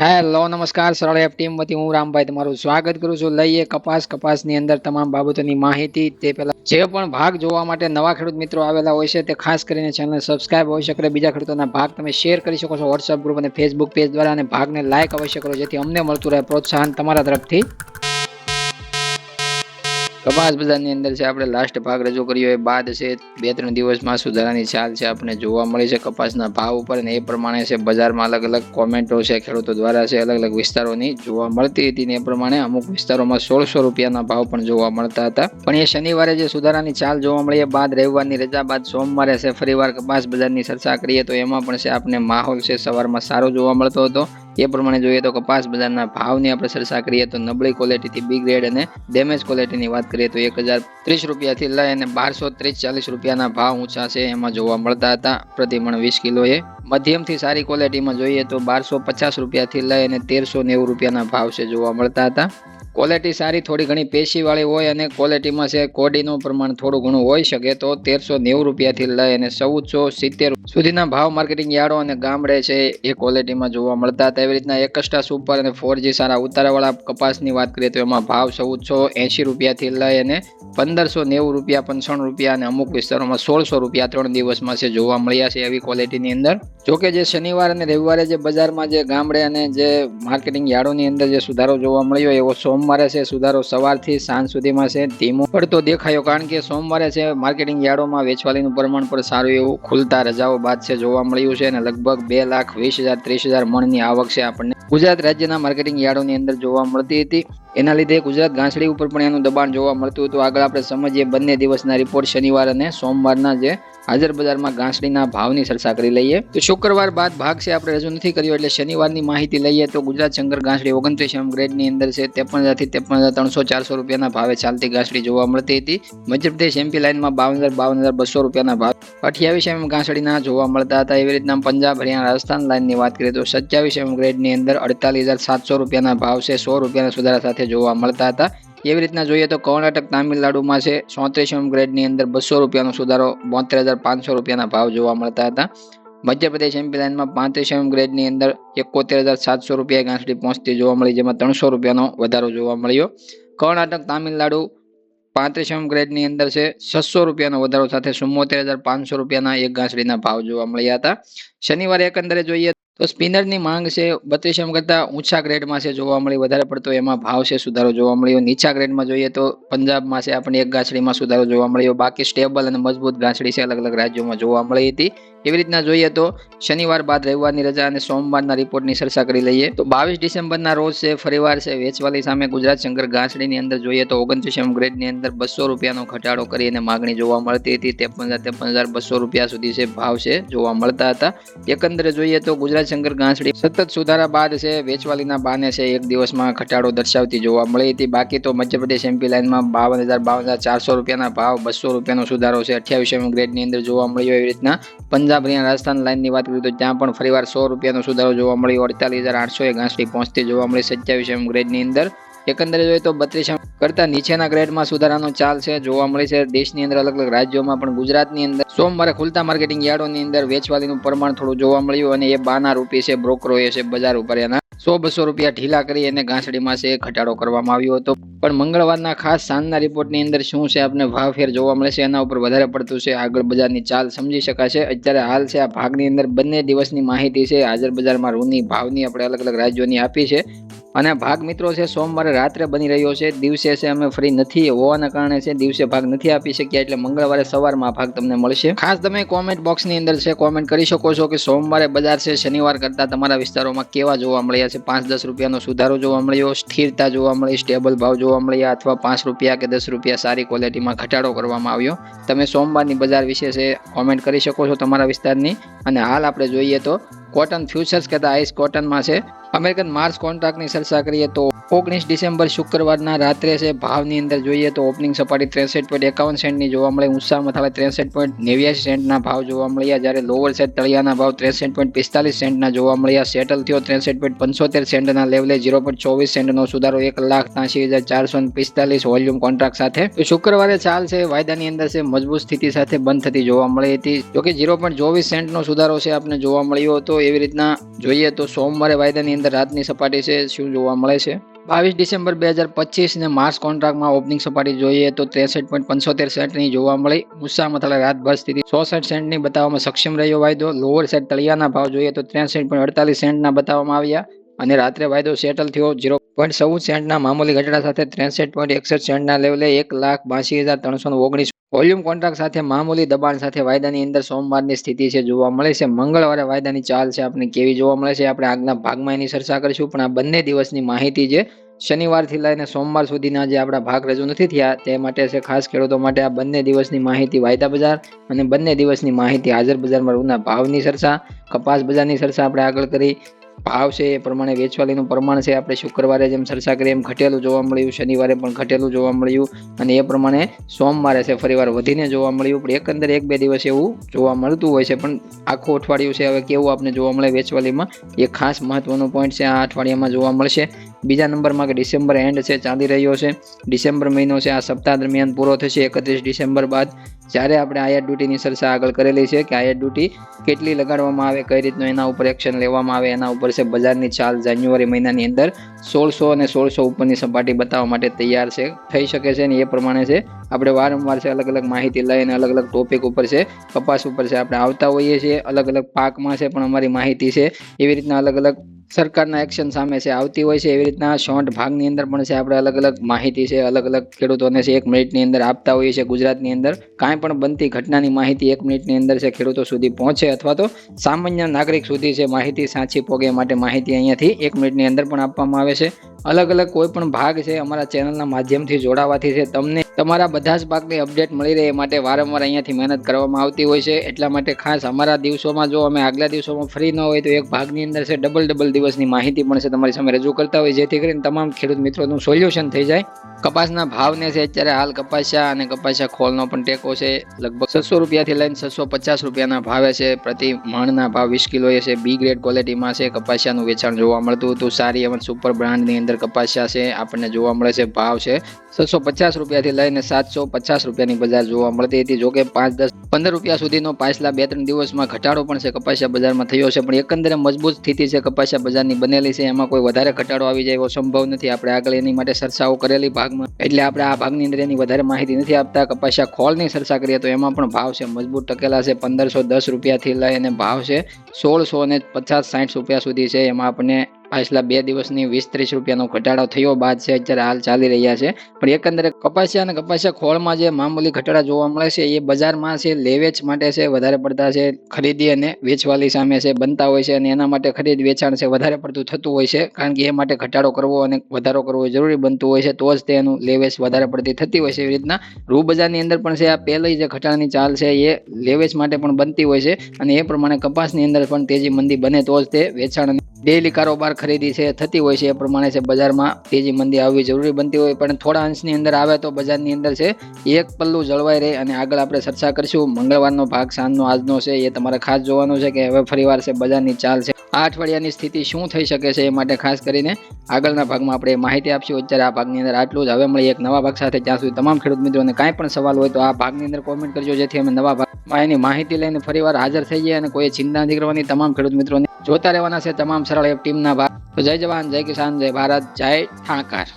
Hello, નમસ્કાર, સરળ F team વતી હું રામભાઈ તમારું સ્વાગત કરું છું. લઈએ કપાસ, કપાસની અંદર તમામ બાબતોની માહિતી. તે પહેલા જે પણ ભાગ જોવા માટે નવા ખેડૂત મિત્રો આવેલા હોય છે, તે ખાસ કરીને ચેનલ સબસ્ક્રાઇબ હોઈ શકે બીજા ખેડૂતોના ભાગ તમે શેર કરી શકો છો. વોટ્સઅપ ગ્રુપ અને ફેસબુક પેજ દ્વારા અને ભાગને લાઇક અવશ્ય કરો, જેથી અમને મળતું રહે પ્રોત્સાહન તમારા તરફથી. કપાસ બજારની અંદર છે, આપણે લાસ્ટ ભાગ રજૂ કર્યો એ બાદ છે, બે ત્રણ દિવસમાં સુધારાની ચાલ છે આપણે જોવા મળી છે, કપાસના ભાવ ઉપર અને એ પ્રમાણે છે, બજારમાં અલગ અલગ કોમેન્ટો છે, ખેડૂતો દ્વારા છે, અલગ અલગ વિસ્તારોની જોવા મળતી હતી ને એ પ્રમાણે અમુક વિસ્તારોમાં સોળસો રૂપિયાના ભાવ પણ જોવા મળતા હતા. પણ એ શનિવારે જે સુધારાની ચાલ જોવા મળી એ બાદ રવિવારની રજા બાદ સોમવારે છે, ફરીવાર કપાસ બજારની ચર્ચા કરીએ તો એમાં પણ છે આપણે માહોલ છે, સવારમાં સારો જોવા મળતો હતો. એ પ્રમાણે જોઈએ તો કપાસ બજારના ભાવની આપણે ચર્ચા કરીએ તો નબળી ક્વોલિટીથી બી ગ્રેડ અને ડેમેજ ક્વોલિટીની વાત કરીએ તો એક હજાર ત્રીસ રૂપિયાથી લઈ અને બારસો ત્રીસ ચાલીસ રૂપિયાના ભાવ ઊંચા છે. એમાં જોવા મળતા હતા પ્રતિમણ વીસ કિલોએ. મધ્યમથી સારી ક્વોલિટીમાં જોઈએ તો બારસો પચાસ રૂપિયાથી લઈ અને તેરસો નેવું રૂપિયાના ભાવ છે જોવા મળતા હતા. ક્વોલિટી સારી, થોડી ઘણી પેશીવાળી હોય અને ક્વોલિટીમાં છે, કોડીનું પ્રમાણ થોડું ઘણું હોઈ શકે તો તેરસો નેવું રૂપિયાથી લઈ અને ચૌદસો સિત્તેર સુધીના ભાવ માર્કેટિંગ યાર્ડો અને ગામડે છે, એ ક્વોલિટીમાં જોવા મળતા હતા. એવી રીતના એકસ્ટા સુપર અને ફોર જી સારા ઉતારાવાળા કપાસની વાત કરીએ તો એમાં ભાવ ચૌદસો એંશી રૂપિયાથી લઈ અને પંદરસો નેવું રૂપિયા પંચાણું રૂપિયા અને અમુક વિસ્તારોમાં સોળસો રૂપિયા ત્રણ દિવસમાં છે જોવા મળ્યા છે એવી ક્વોલિટીની અંદર. જોકે જે શનિવાર અને રવિવારે જે બજારમાં જે ગામડે અને જે માર્કેટિંગ યાર્ડોની અંદર જે સુધારો જોવા મળ્યો એવો સોમવારે છે, સુધારો સવારથી સાંજ સુધીમાં છે. ધીમો પડતો દેખાયો કારણ કે સોમવારે છે, માર્કેટિંગ યાર્ડોમાં વેચવાલીનું પ્રમાણ પણ સારું એવું ખુલતા રજાઓ બાદ છે, જોવા મળ્યું છે અને લગભગ બે લાખ વીસ હજાર, ત્રીસ હજાર મણની આવક છે આપણને. ગુજરાત રાજ્યના માર્કેટિંગ યાર્ડોની અંદર જોવા મળતી હતી. એના લીધે ગુજરાત ગાંસડી ઉપર પણ એનું દબાણ જોવા મળતું હતું. આગળ આપણે સમજીએ, બંને દિવસના રિપોર્ટ શનિવાર અને સોમવારના જે હાજર બજારમાં ઘાસડીના ભાવની ચર્ચા કરી લઈએ. તો શુક્રવાર બાદ ભાગ છે, આપણે રજૂ નથી કર્યો એટલે શનિવારની માહિતી લઈએ તો ગુજરાત શંકર ઘાસડી ઓગણત્રીસ એમ ગ્રેડની અંદર છે ત્રેપન હજારથી ત્રેપન હજાર ત્રણસો ચારસો રૂપિયાના ભાવે ચાલતી ઘાસડી જોવા મળતી હતી. મધ્યપ્રદેશ એમપી લાઇનમાં બાવન હજાર બાવન હજાર બસો રૂપિયાના ભાવ અઠ્યાવીસ એમ ઘાસડીના જોવા મળતા હતા. એવી રીતના પંજાબ, હરિયાણા, રાજસ્થાન લાઇનની વાત કરીએ તો સત્યાવીસ એમ ગ્રેડની અંદર અડતાલીસ હજાર સાતસો રૂપિયાના ભાવ છે, સો રૂપિયાના સુધારા સાથે જોવા મળતા હતા. એવી રીતના જોઈએ તો કર્ણાટક તામિલનાડુમાં છે ચોત્રીસ એમ ગ્રેડની અંદર બસો રૂપિયાનો સુધારો બોતેર હજાર પાંચસો રૂપિયાના ભાવ જોવા મળતા હતા. મધ્યપ્રદેશ એમપી લાઇનમાં પાંત્રીસ એમ ગ્રેડની અંદર એકોતેર હજાર સાતસો રૂપિયા ગાંસડી પહોંચતી જોવા મળી, જેમાં ત્રણસો રૂપિયાનો વધારો જોવા મળ્યો. કર્ણાટક તામિલનાડુ પાંત્રીસ એમ ગ્રેડની અંદર છે છસો રૂપિયાનો વધારો સાથે ચુમ્મોતેર હજાર પાંચસો રૂપિયાના એક ઘાસડીના ભાવ જોવા મળ્યા હતા. શનિવારે એકંદરે જોઈએ તો સ્પિનરની માંગ છે બત્રીસ એમ કરતાં ઊંચા ગ્રેડમાં છે જોવા મળી વધારે પડતો એમાં ભાવ છે સુધારો જોવા મળ્યો. નીચા ગ્રેડમાં જોઈએ તો પંજાબમાં છે આપણને એક ગાંસડીમાં સુધારો જોવા મળ્યો. બાકી સ્ટેબલ અને મજબૂત ગાંસડી છે અલગ અલગ રાજ્યોમાં જોવા મળી હતી. એવી રીતના જોઈએ તો શનિવાર બાદ રવિવારની રજા અને સોમવારના રિપોર્ટની ચર્ચા કરી લઈએ. તો બાવીસ ડિસેમ્બરના રોજ છે, ફરીવાર છે, વેચવાલી સામે ગુજરાત શંકર ગાંસડીની અંદર જોઈએ તો ઓગણત્રીસ એમ ગ્રેડની અંદર બસો રૂપિયાનો ઘટાડો કરીને માગણી જોવા મળતી હતી. ત્રેપન હજાર ત્રેપન હજાર બસો રૂપિયા સુધી છે ભાવ છે જોવા મળતા હતા. એકંદરે જોઈએ તો ગુજરાત શંકર ગાંસડી સતત સુધારા બાદ છે, વેચવાલીના બાને છે, એક દિવસમાં ઘટાડો દર્શાવતી જોવા મળી હતી. બાકી તો મધ્યપ્રદેશ એમપી લાઇનમાં બાવન હજાર બાવન હજાર ચારસો રૂપિયાના ભાવ, બસો રૂપિયાનો સુધારો છે. અઠ્યાવીસ એમ ગ્રેડની અંદર જોવા મળ્યો એવી રીતના પંજાબ હરિયાણા રાજસ્થાન લાઇનની વાત કરીએ તો ત્યાં પણ ફરીવાર સો રૂપિયાનો સુધારો જોવા મળ્યો, અડતાલીસ હજાર આઠસો એ ઘાસડી પહોંચતી જોવા મળી, સત્યાવીસ એમ ગ્રેડની અંદર. એકંદરે જોઈએ તો બત્રીસ કરતા નીચેના ગ્રેડમાં સુધારાનો ચાલ છે, જોવા મળે છે. દેશની અંદર અલગ અલગ રાજ્યોમાં પણ ગુજરાતની અંદર સોમવારે ખુલતા માર્કેટિંગ યાર્ડોની અંદર વેચવાલીનું પ્રમાણ થોડું જોવા મળ્યું અને એ બાના રૂપી છે બ્રોકરો એ છે, બજાર ઉપર એના સો બસો રૂપિયા ઢીલા કરી અને ઘાસડીમાં છે, ઘટાડો કરવામાં આવ્યો હતો. પણ મંગળવારના ખાસ સાંજના રિપોર્ટની અંદર શું છે આપણે ભાવ ફેર જોવા મળશે એના ઉપર વધારે પડતું છે, આગળ બજારની ચાલ સમજી શકાશે. અત્યારે હાલ છે, આ ભાગની અંદર બંને દિવસની માહિતી છે, હાજર બજારમાં રૂની ભાવની આપણે અલગ અલગ રાજ્યોની આપી છે. અને ભાગ મિત્રો છે, સોમવારે રાત્રે બની રહ્યો છે. દિવસે છે, અમે ફ્રી નથી હોવાના કારણે છે, દિવસે ભાગ નથી આપી શક્યા, એટલે મંગળવારે સવારમાં ભાગ તમને મળશે. ખાસ તમે કોમેન્ટ બોક્સની અંદર છે કોમેન્ટ કરી શકો છો કે સોમવારે બજાર છે, શનિવાર કરતા તમારા વિસ્તારોમાં કેવા જોવા મળ્યા છે. પાંચ દસ રૂપિયાનો સુધારો જોવા મળ્યો, સ્થિરતા જોવા મળી સ્ટેબલ ભાવ જોવા મળ્યા અથવા પાંચ રૂપિયા કે દસ રૂપિયા સારી ક્વોલિટીમાં ઘટાડો કરવામાં આવ્યો. તમે સોમવારની બજાર વિશે કોમેન્ટ કરી શકો છો તમારા વિસ્તારની. અને હાલ આપણે જોઈએ તો કોટન ફ્યુચર્સ કહેતા આઈસ કોટનમાં છે અમેરિકન માર્સ કોન્ટ્રાક્ટની ચર્ચા કરીએ તો ઓગણીસ ડિસેમ્બર શુક્રવારના રાત્રે છે ભાવની અંદર જોઈએ તો ઓપનિંગ સપાટી ત્રેસઠ પોઈન્ટ એકાવન સેન્ટની જોવા મળે. ઊંચા થવા ત્રેસઠ પોઈન્ટ નેવ્યાસી સેન્ટના ભાવ જોવા મળ્યા. જ્યારે લોવર સેટ તળિયાના ભાવ ત્રેસઠ પોઈન્ટ પિસ્તાલીસ સેન્ટના જોવા મળ્યા. સેટલ થયો ત્રેસઠ પોઈન્ટ પંચોતેર સેન્ટના લેવલે ઝીરો પોઈન્ટ ચોવીસ સેન્ટનો સુધારો એક લાખ ત્યાસી હજાર ચારસો પિસ્તાલીસ વોલ્યુમ કોન્ટ્રાક્ટ સાથે. શુક્રવારે ચાલ છે, વાયદાની અંદર છે, મજબૂત સ્થિતિ સાથે બંધ થતી જોવા મળી હતી જોકે ઝીરો પોઈન્ટ ચોવીસ સેન્ટનો સુધારો છે આપને જોવા મળ્યો હતો એવી રીતના જોઈએ તો સોમવારે વાયદાની અંદર રાતની સપાટી છે, શું જોવા મળે છે? બાવીસ ડિસેમ્બર બે હજાર પચીસ ને માર્ચ કોન્ટ્રાક્ટમાં ઓપનિંગ સપાટી જોઈએ તો ત્રેસઠ પોઈન્ટ પંચોતેર સેન્ટની જોવા મળી. મુસ્સા મથાળે રાતભર સ્થિતિ. ચોસઠ સેન્ટની બતાવવામાં સક્ષમ રહ્યો વાયદો. લોઅર સેટ તળિયાના ભાવ જોઈએ તો ત્રેસઠ પોઈન્ટ અડતાલીસ સેન્ટના બતાવવામાં આવ્યા. અને રાત્રે વાયદો સેટલ થયો ઝીરો પોઈન્ટ ચૌદ સેન્ટના મામૂલી ઘટાડા સાથે ત્રેસઠ પોઈન્ટ એકસઠ સેન્ટના લેવલે એક લાખ બાસી હજાર ત્રણસો ઓગણીસ વોલ્યુમ કોન્ટ્રાક્ટ સાથે મામૂલી દબાણ સાથે વાયદાની અંદર સોમવારની સ્થિતિ છે જોવા મળે છે. મંગળવારે વાયદાની ચાલ છે આપણે કેવી જોવા મળે છે આપણે આગના ભાગમાં એની ચર્ચા કરીશું. પણ આ બંને દિવસની માહિતી છે શનિવારથી લઈને સોમવાર સુધીના જે આપણા ભાગ રજૂ નથી થયા તે માટે છે ખાસ ખેડૂતો માટે આ બંને દિવસની માહિતી વાયદા બજાર અને બંને દિવસની માહિતી હાજર બજારમાં રૂના ભાવની ચર્ચા, કપાસ બજારની ચર્ચા આપણે આગળ કરી. ભાવ છે એ પ્રમાણે વેચવાલીનું પ્રમાણ છે. આપણે શુક્રવારે જેમ ચર્ચા કરી એમ ઘટેલું જોવા મળ્યું. શનિવારે પણ ઘટેલું જોવા મળ્યું. અને એ પ્રમાણે સોમવારે છે ફરીવાર વધીને જોવા મળ્યું. પણ એકંદર એક બે દિવસ એવું જોવા મળતું હોય છે. પણ આખું અઠવાડિયું છે. હવે કેવું આપણે જોવા મળે વેચવાલીમાં? એ ખાસ મહત્વનો પોઈન્ટ છે. આ અઠવાડિયામાં જોવા મળશે. બીજા નંબરમાં કે ડિસેમ્બર એન્ડ છે ચાલી રહ્યો છે. ડિસેમ્બર મહિનો છે, આ સપ્તાહ દરમિયાન પૂરો થશે. એકત્રીસ ડિસેમ્બર બાદ જ્યારે આપણે આયાત ડ્યુટીની ચર્ચા આગળ કરેલી છે કે આયાત ડ્યુટી કેટલી લગાડવામાં આવે, કઈ રીતનું એના ઉપર એક્શન લેવામાં આવે, એના ઉપર છે બજારની ચાલ જાન્યુઆરી મહિનાની અંદર સોળસો અને સોળસો ઉપરની સપાટી બતાવવા માટે તૈયાર છે, થઈ શકે છે ને એ પ્રમાણે છે. આપણે વારંવાર છે અલગ અલગ માહિતી લઈને અલગ અલગ ટોપિક ઉપર છે, કપાસ ઉપર છે આપણે આવતા હોઈએ છીએ, અલગ અલગ પાકમાં છે પણ અમારી માહિતી છે. એવી રીતના અલગ અલગ સરકારના એક્શન સામે છે, આવતી હોય છે એવી રીતના શોર્ટ ભાગની અંદર પણ છે, આપણે અલગ અલગ માહિતી છે, અલગ અલગ ખેડૂતોને છે, એક મિનિટની અંદર આપતા હોઈએ છીએ ગુજરાતની અંદર. કાંઈ પણ બનતી ઘટનાની માહિતી એક મિનિટની અંદર છે, ખેડૂતો સુધી પહોંચે અથવા તો સામાન્ય નાગરિક સુધી છે, માહિતી સાચી પોગે માટે માહિતી અહીંયાથી એક મિનિટની અંદર પણ આપવામાં આવે છે. અલગ અલગ કોઈ પણ ભાગ છે, અમારા ચેનલના માધ્યમથી જોડાવાથી છે, તમને તમારા બધા જ પાકની અપડેટ મળી રહે એ માટે વારંવાર અહીંયાથી મહેનત કરવામાં આવતી હોય છે. એટલા માટે ખાસ અમારા દિવસોમાં જો અમે આગલા દિવસોમાં ફ્રી ન હોય તો એક ભાગની અંદર છે ડબલ ડબલ દિવસની માહિતી પણ છે તમારી સામે રજૂ કરતા હોય. જેથી કરીને તમામ ખેડૂત મિત્રોનું સોલ્યુશન થઈ જાય. કપાસના ભાવને છે અત્યારે હાલ કપાસિયા અને કપાસિયા ખોલનો પણ ટેકો છે. લગભગ છસો રૂપિયાથી લઈને છસો પચાસ રૂપિયાના ભાવે છે. પ્રતિ મણના ભાવ વીસ એ છે. બી ગ્રેડ ક્વોલિટીમાં છે. કપાસિયાનું વેચાણ જોવા મળતું હતું. સારી એવન સુપર બ્રાન્ડની અંદર કપાસિયા છે. આપણને જોવા મળે છે. ભાવ છે છસો પચાસ રૂપિયાથી લઈને સાતસો પચાસ રૂપિયાની બજાર જોવા મળતી હતી. જોકે પાંચ દસ પંદર રૂપિયા સુધીનો પાછલા બે ત્રણ દિવસમાં ઘટાડો પણ છે કપાસિયા બજારમાં થયો છે. પણ એકંદરે મજબૂત સ્થિતિ છે કપાસિયા બજારની બનેલી છે. એમાં કોઈ વધારે ઘટાડો આવી જાય એવો સંભવ નથી. આપણે આગળ એની માટે ચર્ચાઓ કરેલી ભાગમાં. એટલે આપણે આ ભાગની અંદર એની વધારે માહિતી નથી આપતા. કપાસિયા ખોળની ચર્ચા કરીએ તો એમાં પણ ભાવ છે મજબૂત ટકેલા છે. પંદરસો દસ રૂપિયાથી લઈને ભાવ છે સોળસો ને પચાસ સાઠ રૂપિયા સુધી છે. એમાં આપણને પાછલા બે દિવસની વીસ ત્રીસ રૂપિયાનો ઘટાડો થયો. બાદ છે, અત્યારે હાલ ચાલી રહ્યા છે. પણ એકંદરે કપાસિયા અને કપાસિયા ખોળમાં જે મામૂલી ઘટાડા જોવા મળે છે, એ બજારમાં છે, લેવેચ માટે છે, વધારે પડતા છે, ખરીદી અને વેચવાલી સામે છે, બનતા હોય છે અને એના માટે ખરીદ વેચાણ છે, વધારે પડતું થતું હોય છે. કારણ કે એ માટે ઘટાડો કરવો અને વધારો કરવો જરૂરી બનતું હોય છે, તો જ તેનું લેવેચ વધારે પડતી થતી હોય છે. એવી રીતના રૂ બજારની અંદર પણ છે, આ પહેલી જે ઘટાડાની ચાલ છે, એ લેવેચ માટે પણ બનતી હોય છે અને એ પ્રમાણે કપાસની અંદર પણ તેજી મંદી બને તો જ તે વેચાણ ડેલી કારોબાર ખરીદી છે, થતી હોય છે એ પ્રમાણે છે બજારમાં તેજી મંદી આવવી જરૂરી બનતી હોય. પણ થોડા અંશની અંદર આવે તો બજારની અંદર છે, એક પલ્લું જળવાઈ રહે અને આગળ આપણે ચર્ચા કરીશું મંગળવારનો ભાગ, સાંજનો, આજનો છે એ તમારે ખાસ જોવાનું છે કે હવે ફરીવાર છે બજારની ચાલ છે. આ અઠવાડિયાની સ્થિતિ શું થઈ શકે છે એ માટે ખાસ કરીને આગળના ભાગમાં આપણે માહિતી આપશું. અત્યારે આ ભાગની અંદર આટલું જ. હવે મળી એક નવા ભાગ સાથે. ત્યાં સુધી તમામ ખેડૂત મિત્રોને કાંઈ પણ સવાલ હોય તો આ ભાગની અંદર કોમેન્ટ કરજો, જેથી અમે નવા ભાગમાં એની માહિતી લઈને ફરીવાર હાજર થઈ જાય અને કોઈ ચિંતા નથી કરવાની. તમામ ખેડૂત મિત્રોને જોતા રહેવાના છે. તમામ સરળ એપ ટીમના ભાગ તો જય જવાન જય કિસાન જય ભારત જય ઠાણકાર